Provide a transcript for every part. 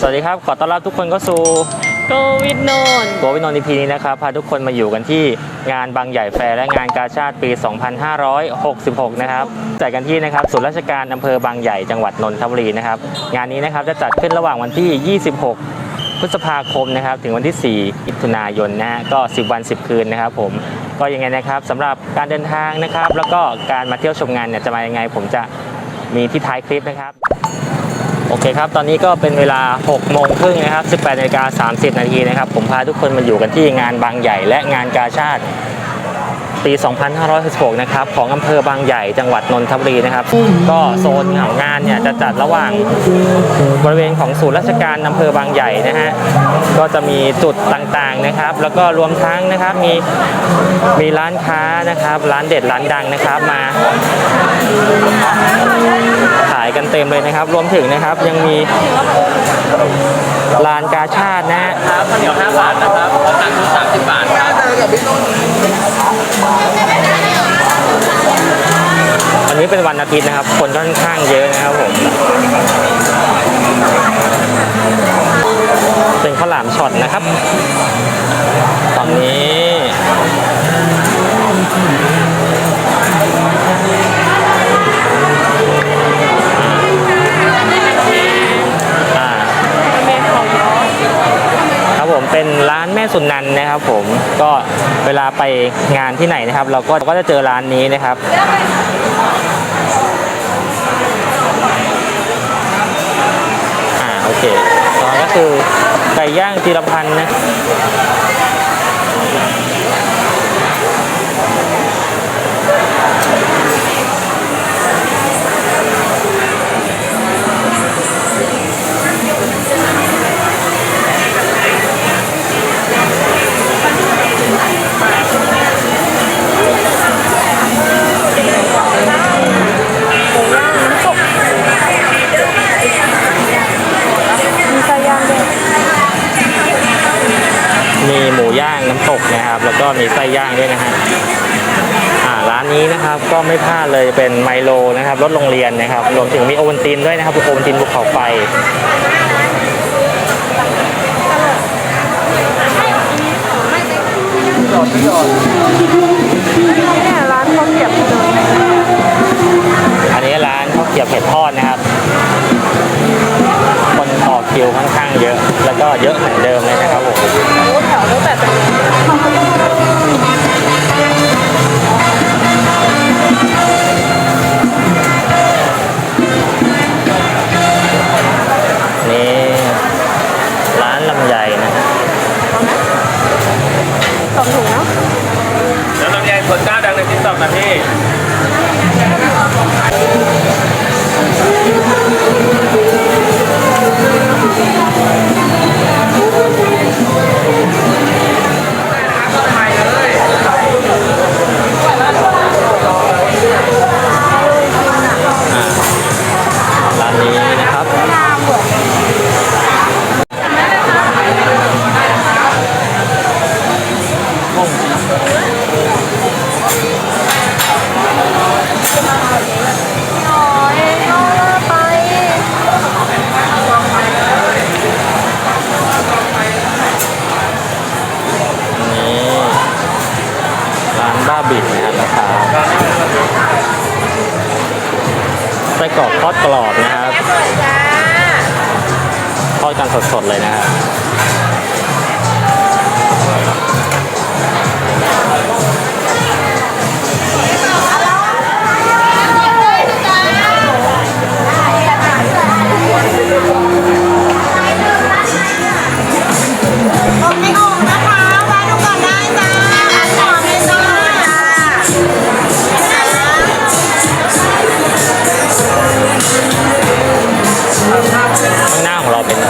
สวัสดีครับ ขอต้อนรับทุกคนเข้าสู่โกวิดโนนโกวินนทีพีนี้นะครับพาทุกคนมาอยู่กันที่งานบางใหญ่แฟร์และงานกาชาติปี 2566 นะครับจัดกันที่นะครับศูนย์ราชการอำเภอบางใหญ่จังหวัดนนทบุรีนะครับงานนี้นะครับจะจัดขึ้นระหว่างวันที่ 26 พฤษภาคมนะครับถึงวันที่ 4 มิถุนายนนะฮะก็ 10 วัน 10 คืนนะครับผมก็ยังไงนะครับสำหรับการเดินทางนะครับ แล้วก็การมาเที่ยวชมงานเนี่ยจะมายังไงผมจะมีที่ท้ายคลิปนะครับโอเคครับ ตอนนี้ก็เป็นเวลา 6 โมงครึ่งนะครับ 18นาฬิกา30 นาทีนะครับ ผมพาทุกคนมาอยู่กันที่งานบางใหญ่และงานกาชาติ ปี 2566 นะครับของอำเภอบางใหญ่จังหวัดนนทบุรีนะครับ ก็โซนของงานเนี่ยจะจัดระหว่างบริเวณของศูนย์ราชการอำเภอบางใหญ่นะฮะก็จะมีจุดต่างๆนะครับ แล้วก็รวมทั้งนะครับมีมีร้านค้านะครับ ร้านเด็ดร้านดังนะครับมาขายกันเต็มเลยนะครับ รวมถึงนะครับยังมีลานกาชาตินะฮะครับข้าวเหนียว5บาทนะครับข้าวตังค์30 บาทครับันนี้เป็นวันอาทิตย์นะครับ คนค่อนข้างเยอะนะครับผมเป็นข้าวหลามช็อตนะครับ ตอนนี้อ่าครับผมเป็นร้านแม่สุนันนะครับผมก็เวลาไปงานที่ไหนนะครับ เราก็ก็จะเจอร้านนี้นะครับ เคก็คือไก่ย่างจีรพันธ์นะ ย่างน้ำตกนะครับ แล้วก็มีไส้ย่างด้วยนะฮะร้านนี้นะครับก็ไม่พลาดเลยเป็นไมโลนะครับรถโรงเรียนนะครับรวมถึงมีโอวัลตินด้วยนะครับโอวัลตินภูเขาไฟเนี่ยร้านข้าเกรียบถนนอันนี้ร้านข้าวเกรียบเผ็ดทอดนะครับ คิวค่อนข้างเยอะ แล้วก็เยอะเหมือนเดิมเลยนะครับผมโอ้แถวตั้งแต่ต ทอดกรอบ ข้างหน้าของเราเป็น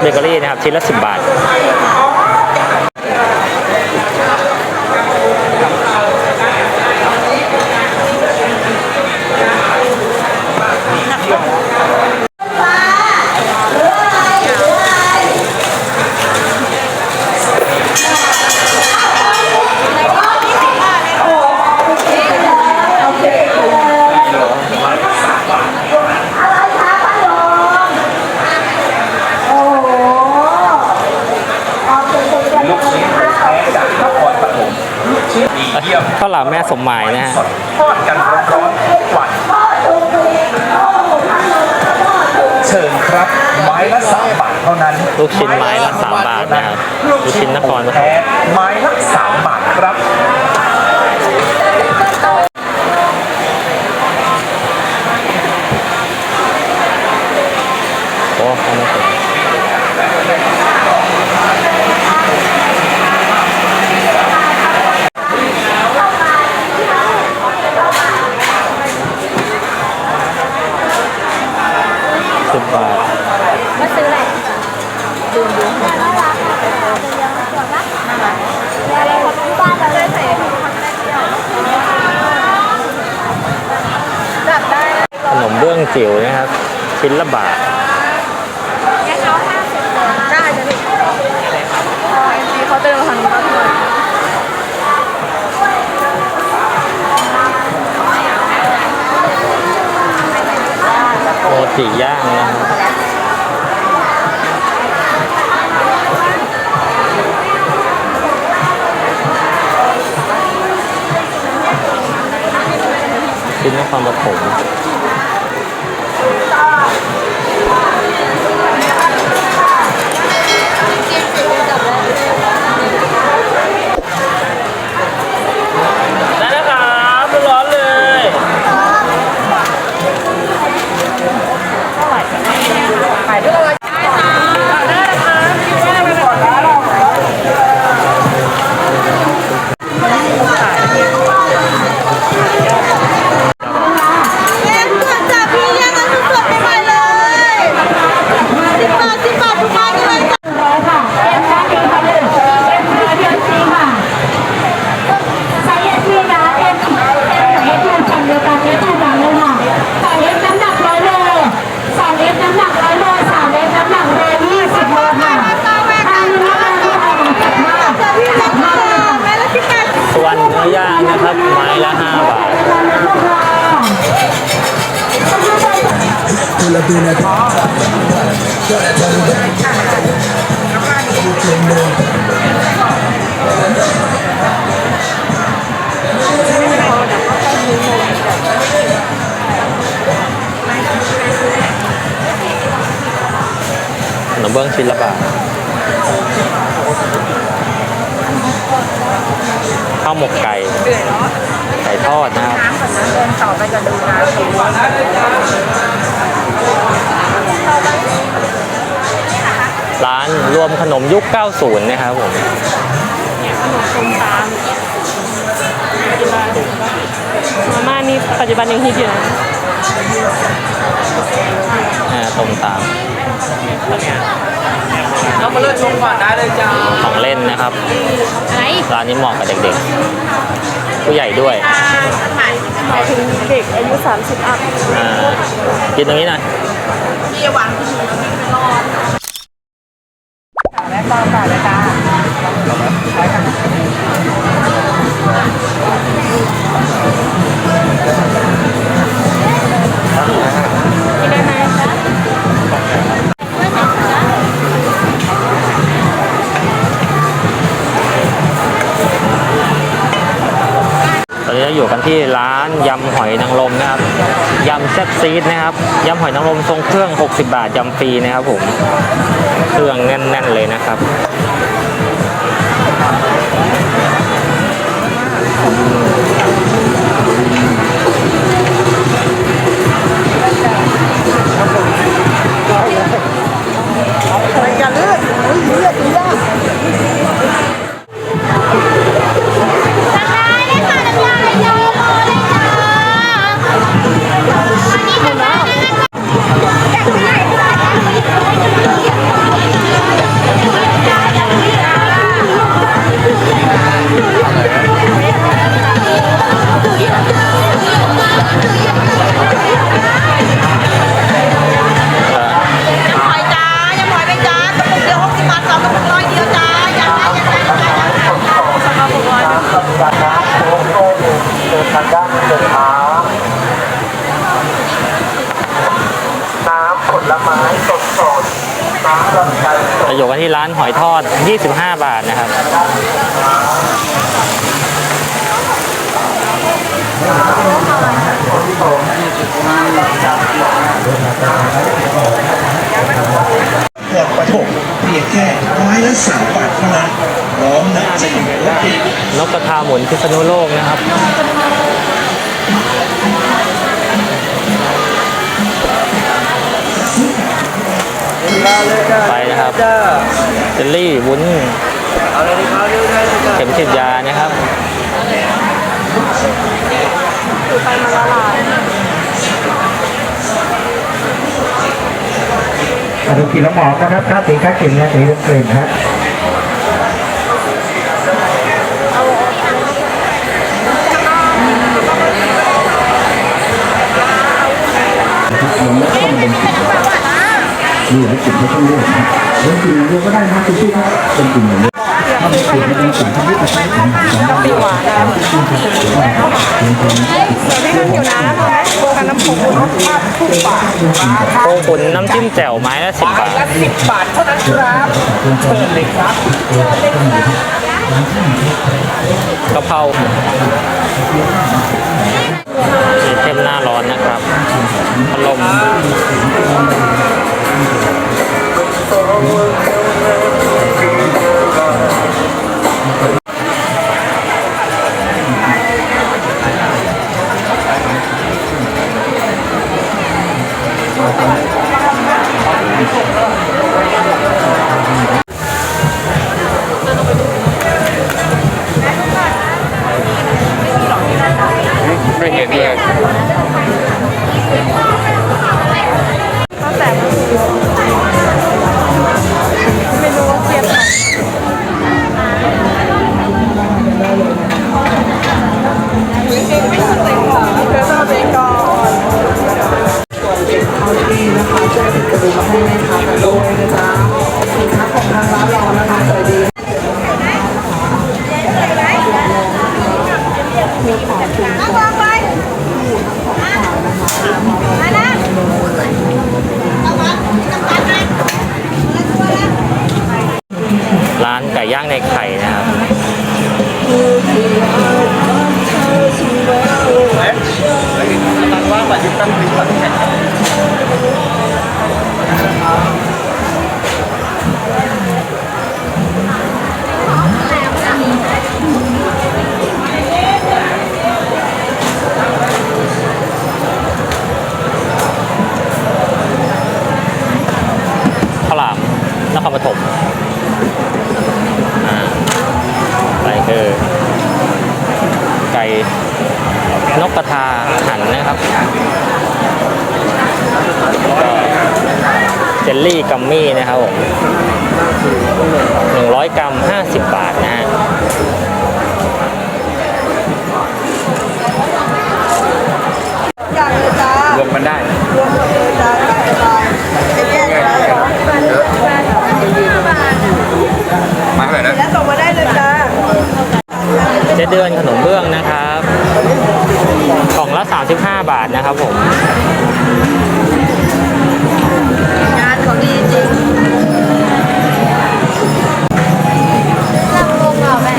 เบเกอรี่นะครับชิ้นละ 10 บาท แม่สมหมายนะฮะทอดกันร้อนๆทุกวันเชิญครับ ไม้ละสามบาทเท่านั้นลูกชิ้นไม้ละสามบาทนะครับลูกชิ้นนครปฐมไม้ละสามบาทครับ จิ๋วนะครับชิ้นละบาทแค่เขาห้าสิบได้จะดิเอ็มซีเขาเติมทางนี้ก็เลยโมจิย่างนะครับชิ้นนครปฐม ทอดนะครับเดินต่อไปกับดูนะร้านรวมขนมยุค 90 นะครับผมส้มตามมาม่านี่ปัจจุบันยังฮิตอยู่นะอ่าต้มตามเอามาเลือกชมก่อนได้เลยจ้าของเล่นนะครับอะไรร้านนี้เหมาะกับเด็กๆ ผู้ใหญ่ด้วยหมายถึงเด็กอายุ 30 อัพอ่ากินตรงนี้หน่อยแม่ปอก่อนเลยจ้ากิน นี้อยู่กันที่ร้านยำหอยนางรมนะครับยำแซ่บซีดนะครับยำหอยนางรมทรงเครื่อง 60 บาทยำฟรีนะครับผมเครื่องแน่น ๆเลยนะครับอืม เกือบประถมเพียงแค่ไม้ละสามบาทเท่านั้นร้อมน้ำจิ้มรสเด็ดนกกระทาหมุนพิษณุโลกนะครับไปนะครับเจลลี่วุ้นเข็มฉีดยานะครับ มาดูกี่ละหมอกนะครับค่าตีค่าเก็บเนี่ยตีเกรดนะฮะนี่เป็นกลุ่มไม่ต้องเลือกนะเป็นกลุ่มอย่างเดียวก็ได้นะคุณพี่ครับเป็นกลุ่มอย่างเดียวถ้าเป็นกลุ่มที่เป็นสารที่เป็นสารของของเราหวานนะเป็นคนพี่กันอยู่นะโบกันน้ำผงถูกปาก โคขุนน้ำจิ้มแจ่วไม้ละ10บบาทสิบบาทเท่านั้นครับเปิดเลยครับกะเพรามีเทมหน้าร้อนนะครับพัดลมไม่ เอาวางไปมานะเอาวางน้ำตาลไหมแล้วตัวละร้านไก่ย่างในไข่นะครับข้า นกกระทาหั่นนะครับก็เจลลี่กัมมี่นะครับผม100กรัม50บาทนะฮะอย่างเลยจ้ารวมกันได้ จ๊เดือนขนมเบื้องนะครับกล่องละ 35 บาทนะครับผมงานเขาดีจริงเราลงเหรอแม่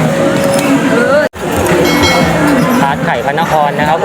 ทาร์ตไข่พระนครนะครับ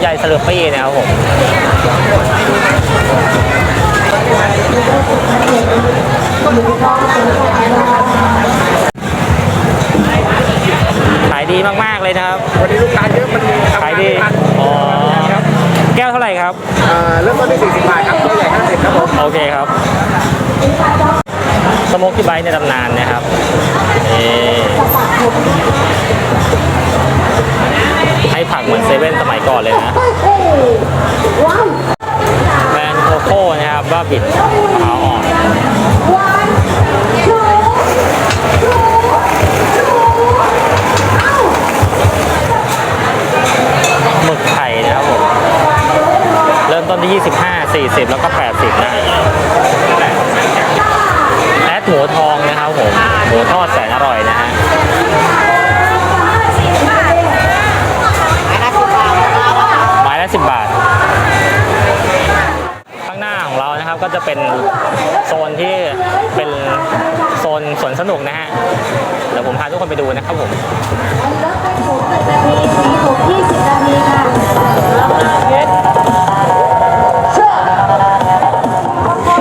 ำลำไยสลัดปี้นะครับผมขายดีมาก ๆ เลยนะครับ วันนี้ลูกค้าเยอะมันมีทำขายงานดีไม่ทันอ๋อ แก้วเท่าไหร่ครับ อ่าเริ่มต้นที่40บาทครับตัวใหญ่50ครับผม โอเคครับ สโมกที่ไบค์ในตำนานนะครับนี่ ให้ผักเหมือนเซเว่นสมัยก่อนเลยนะแบรนโคโค่นะครับว่าบิดมะพร้าวอ่อนหมึกไข่นะครับผม เริ่มต้นที่ 25 40 แล้วก็ 80 นะแอดหมูทองนะครับผม หมูทอดแสนอร่อยนะฮะ จะเป็นโซนที่เป็นโซนสวนสนุกนะฮะ เดี๋ยวผมพาทุกคนไปดูนะครับผมนาทีสีถูก20นาทีค่ะ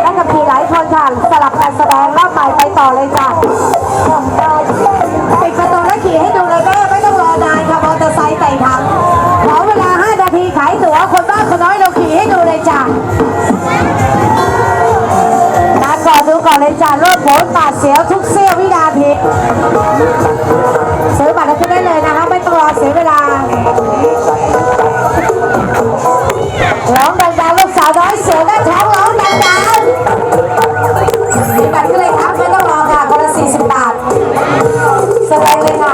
นักขับขี่หลายคนค่ะสลับการแสดงรอบใหม่ไปต่อเลยจ้ะ ก่อนดูก่อเลยจ้ะรถโผล่าดเสียวทุกเสี้ยววินาทีซื้อบัตรแล้วขึ้นได้เลยนะคะไม่ต้องรอเสียเวลาร้องดังๆลูกสาวน้อยเสือหน้าท้องร้องดังๆซื้อบัตรขึ้นเลยครับไม่ต้องรอค่ะคนละ40บาทแสดงเลยค่ะ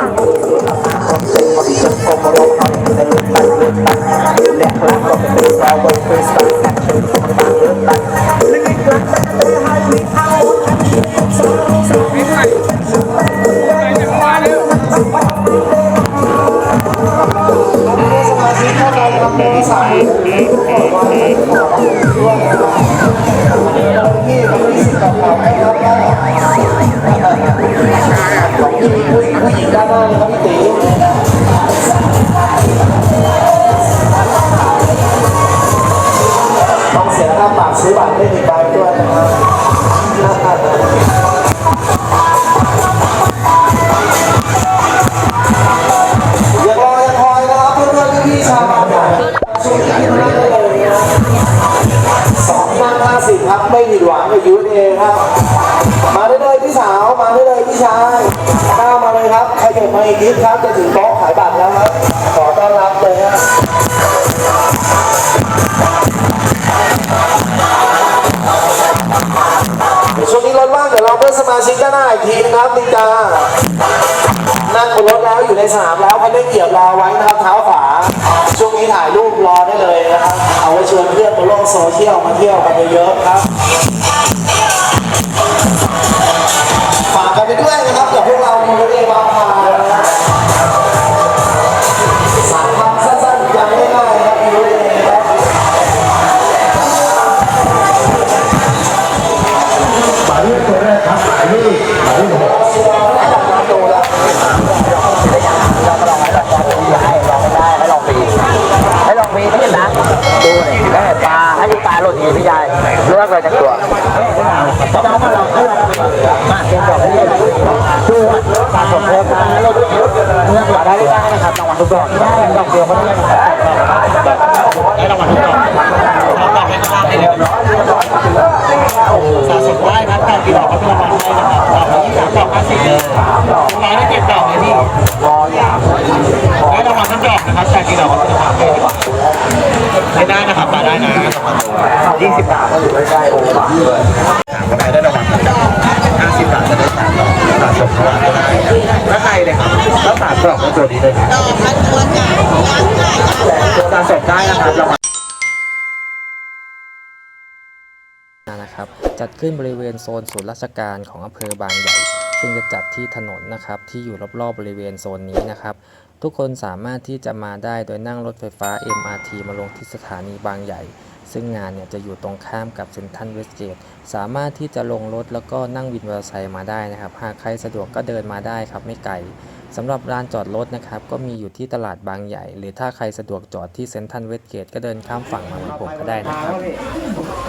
ต้องเสียค่าปรับซื้อบัตรได้หนึ่งใบด้วยนะครับ ผิดหวังกับยูเอครับ มาได้เลยพี่สาว มาได้เลยพี่ชายก้าวมาเลยครับใครเก็บมาอีกนิดครับจะถึงโต๊ะขายบัตรแล้วครับ ขอต้อนรับเลยนะเดี๋ยวช่วงนี้รถว่างเดี๋ยวเราเพื่อนสมาชิกด้านหน้าอีกทีนะครับนินจานั่งบนรถแล้วอยู่ในสนามแล้วเขาได้เหยียบรอไว้นะครับเท้าขวาช่วงนี้ถ่ายรูป รอได้เลยนะครับ เอาไว้ชวนเพื่อนบนโลกโซเชียลมาเที่ยวกันเยอะๆครับ ฝากกันไปด้วย กดอกได้ดอกเดียวก็ได้ได้รางวัลทุกดอกเอาดอกให้ข้างได้เลยสะสมได้ครับการกี่ดอกก็เป็นรางวัลได้นะครับดอกที่สามดอกห้าสิบเลยร้อยได้เจ็ดดอกเลยพี่ได้รางวัลทุกดอกนะครับการกี่ดอกก็เป็นรางวัลได้ไม่ได้นะครับมาได้นะยี่สิบบาทก็อยู่ใกล้ๆโอ้บาทเลยถามก็ได้ได้รางวัลห้าสิบบาทจะได้สามดอก สะสมก็ได้แล้วใครเลยครับแล้วสามดอกก็ตัวนี้เลยดอกมันตัวใหญ่สะสมได้นะครับรานะครับจัดขึ้นบริเวณโซนศูนย์ราชการของอำเภอบางใหญ่ ซึ่งจะจัดที่ถนนนะครับที่อยู่รอบๆบริเวณโซนนี้นะครับทุกคนสามารถที่จะมาได้โดยนั่งรถไฟฟ้า MRT มาลงที่สถานีบางใหญ่ ซึ่งงานเนี่ยจะอยู่ตรงข้ามกับเซ็นทรัลเวสเกตสามารถที่จะลงรถแล้วก็นั่งวินมอเตอร์ไซค์มาได้นะครับ หากใครสะดวกก็เดินมาได้ครับไม่ไกลสำหรับลานจอดรถนะครับ ก็มีอยู่ที่ตลาดบางใหญ่ หรือถ้าใครสะดวกจอดที่เซ็นทรัลเวสเกตก็เดินข้ามฝั่งมาเหมือนผมก็ได้นะครับ